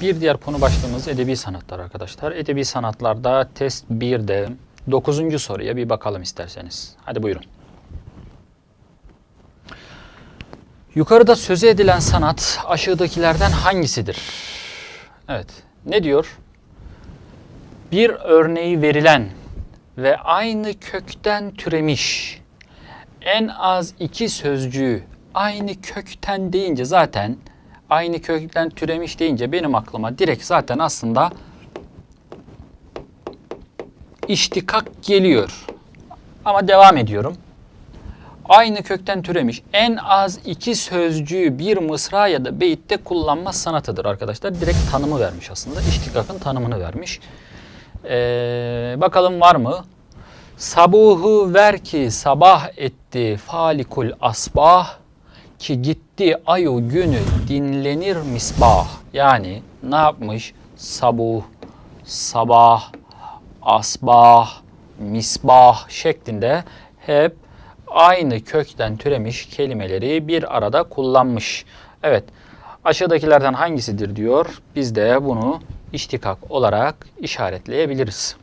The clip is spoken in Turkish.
Bir diğer konu başlığımız edebi sanatlar arkadaşlar. Edebi sanatlarda test 1'de 9. soruya bir bakalım isterseniz. Hadi buyurun. Yukarıda sözü edilen sanat aşağıdakilerden hangisidir? Evet. Ne diyor? Bir örneği verilen ve aynı kökten türemiş en az iki sözcüğü aynı kökten deyince zaten aynı kökten türemiş deyince benim aklıma direkt zaten aslında iştikak geliyor. Ama devam ediyorum. Aynı kökten türemiş en az iki sözcüğü bir mısra ya da beyitte kullanma sanatıdır arkadaşlar. Direkt tanımı vermiş aslında. İştikakın tanımını vermiş. Ee, bakalım var mı? Sabuhu ver ki sabah etti falikul asbah ki gitti ayu günü dinlenir misbah. Yani ne yapmış? Sabuh, sabah, asbah, misbah şeklinde hep aynı kökten türemiş kelimeleri bir arada kullanmış. Evet aşağıdakilerden hangisidir diyor. Biz de bunu iştikak olarak işaretleyebiliriz.